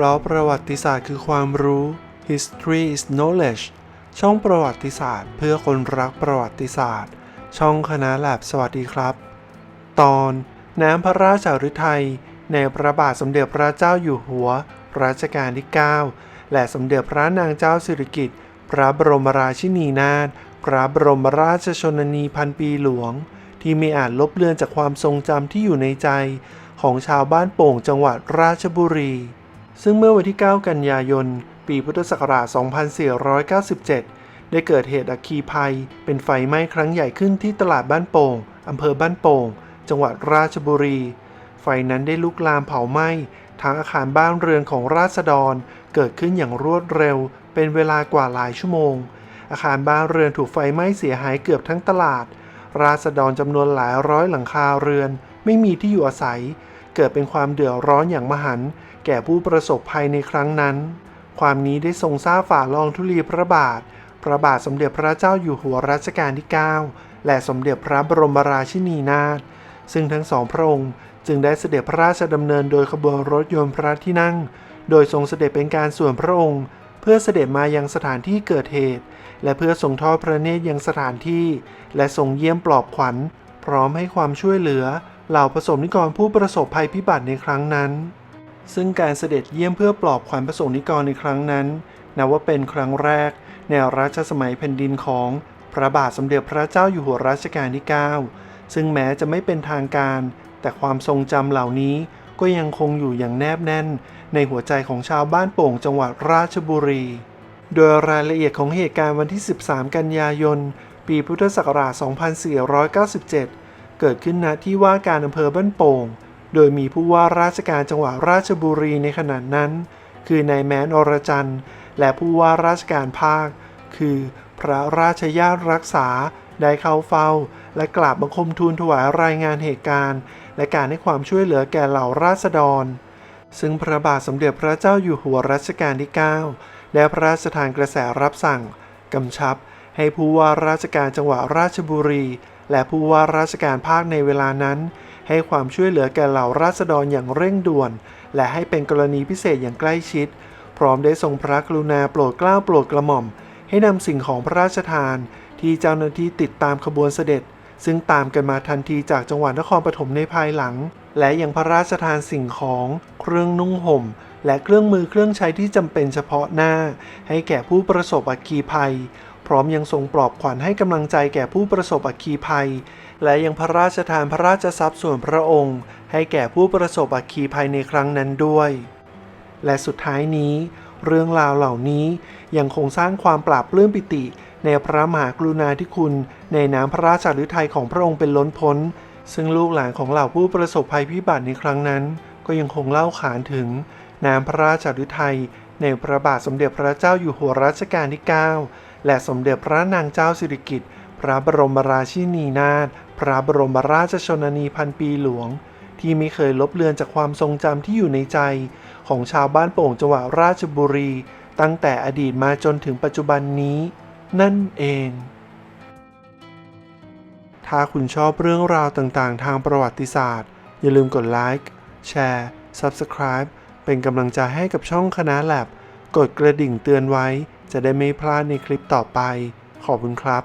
ราะประวัติศาสตร์คือความรู้ history is knowledge ช่องประวัติศาสตร์ เพื่อคนรักประวัติศาสตร์ ช่องคณะแลบสวัสดีครับ ตอนน้ำพระราชฤทัย ในพระบาทสมเด็จพระเจ้าอยู่หัว รัชกาลที่ 9 และสมเด็จพระนางเจ้าสิริกิติ์พระบรมราชินีนาถพระบรมราชชนนีพันปีหลวง ที่ไม่อาจลบเลือนจากความทรงจำที่อยู่ในใจ ของชาวบ้านโป่งจังหวัดราชบุรี ซึ่งเมื่อวันที่ 9 กันยายน ปีพุทธศักราช 2497 ได้เกิดเหตุอัคคีภัย เป็นไฟไหม้ครั้งใหญ่ขึ้นที่ตลาดบ้านโป่งอำเภอบ้านโป่ง จังหวัดราชบุรี ไฟนั้นได้ลุกลามเผาไหม้ทั้งอาคารบ้านเรือนของราษฎร เกิดขึ้นอย่างรวดเร็ว เป็นเวลากว่าหลายชั่วโมง อาคารบ้านเรือนถูกไฟไหม้เสียหายเกือบทั้งตลาด ราษฎรจำนวนหลายร้อยหลังคาเรือน ไม่มีที่อยู่อาศัย เกิดเป็นความเดือดร้อนอย่างมหันต์แก่ผู้ประสบภัยในครั้งนั้น ความนี้ได้ทรงทราบฝ่าลองธุลีพระบาท พระบาทสมเด็จพระเจ้าอยู่หัวรัชกาลที่ 9 และสมเด็จพระบรมราชินีนาถซึ่งทั้งสองพระองค์จึงได้เสด็จพระราชดำเนินโดยขบวนรถยนต์พระที่นั่ง โดยทรงเสด็จเป็นการส่วนพระองค์ เพื่อเสด็จมายังสถานที่เกิดเหตุ และเพื่อทรงทอดพระเนตรยังสถานที่ และทรงเยี่ยมปลอบขวัญ พร้อมให้ความช่วยเหลือ เหล่าประสบนิกรผู้ประสบภัยพิบัติในครั้งนั้น ซึ่งการเสด็จเยี่ยมเพื่อปลอบขวัญประสบนิกรในครั้งนั้นนับว่าเป็นครั้งแรก ในรัชสมัยแผ่นดินของพระบาทสมเด็จพระเจ้าอยู่หัวรัชกาลที่ 9 ซึ่งแม้จะไม่เป็นทางการ แต่ความทรงจำเหล่านี้ก็ยังคงอยู่อย่างแนบแน่น ในหัวใจของชาวบ้านโป่งจังหวัดราชบุรี โดยรายละเอียดของเหตุการณ์วันที่ 13 กันยายน ปีพุทธศักราช 2497 เกิดขึ้นณที่ว่าการอำเภอบ้านโป่ง โดยมีผู้ว่าราชการจังหวัดราชบุรีในขณะนั้น คือนายแม้นอรจันทร์ และผู้ว่าราชการภาค คือ พระราชญาติรักษาได้เข้าเฝ้า และกราบบังคมทูลถวายรายงานเหตุการณ์ และการให้ความช่วยเหลือแก่เหล่าราษฎร ซึ่งพระบาทสมเด็จพระเจ้าอยู่หัวรัชกาลที่ 9 ได้พระราชทานกระแสรับสั่ง กำชับ ให้ผู้ว่าราชการจังหวัดราชบุรี และผู้ว่าราชการภาคในเวลานั้น ให้ความช่วยเหลือแก่เหล่าราษฎรอย่างเร่งด่วน และให้เป็นกรณีพิเศษอย่างใกล้ชิด พร้อมได้ทรงพระกรุณาโปรดเกล้าโปรดกระหม่อม ให้นำสิ่งของพระราชทาน ที่เจ้าหน้าที่ติดตามขบวนเสด็จ ซึ่งตามกันมาทันทีจากจังหวัดนครปฐมในภายหลัง และยังพระราชทานสิ่งของ เครื่องนุ่งห่มและเครื่องมือเครื่องใช้ที่จำเป็นเฉพาะหน้า ให้แก่ผู้ประสบอัคคีภัย พร้อมยังทรงปลอบขวัญให้กำลังใจแก่ผู้ประสบอัคคีภัย และยังพระราชทานพระราชทรัพย์ส่วนพระองค์ ให้แก่ผู้ประสบอัคคีภัยในครั้งนั้นด้วย และสุดท้ายนี้ เรื่องราวเหล่านี้ยังคงสร้างความปราบปลื้มปิติ ในพระมหากรุณาธิคุณ ในน้ำพระราชฤทัยของพระองค์เป็นล้นพ้น ซึ่งลูกหลานของเหล่าผู้ประสบภัยพิบัติในครั้งนั้น ก็ยังคงเล่าขานถึงน้ำพระราชฤทัยในพระบาทสมเด็จพระเจ้าอยู่หัวรัชกาลที่ 9 และสมเด็จพระนางเจ้าสิริกิติ์ พระบรมราชินีนาถ พระบรมราชชนนีพันปีหลวง ที่ไม่เคยลบเลือนจากความทรงจำที่อยู่ในใจ ของชาวบ้านโป่งจังหวัดราชบุรี ตั้งแต่อดีตมาจนถึงปัจจุบันนี้ นั่นเอง ถ้าคุณชอบเรื่องราวต่างๆ ทางประวัติศาสตร์ อย่าลืมกดไลค์ แชร์ Subscribe เป็นกำลังใจให้กับช่องคณะแลบกดกระดิ่งเตือนไว้ จะได้ไม่พลาดในคลิปต่อไป ขอบคุณครับ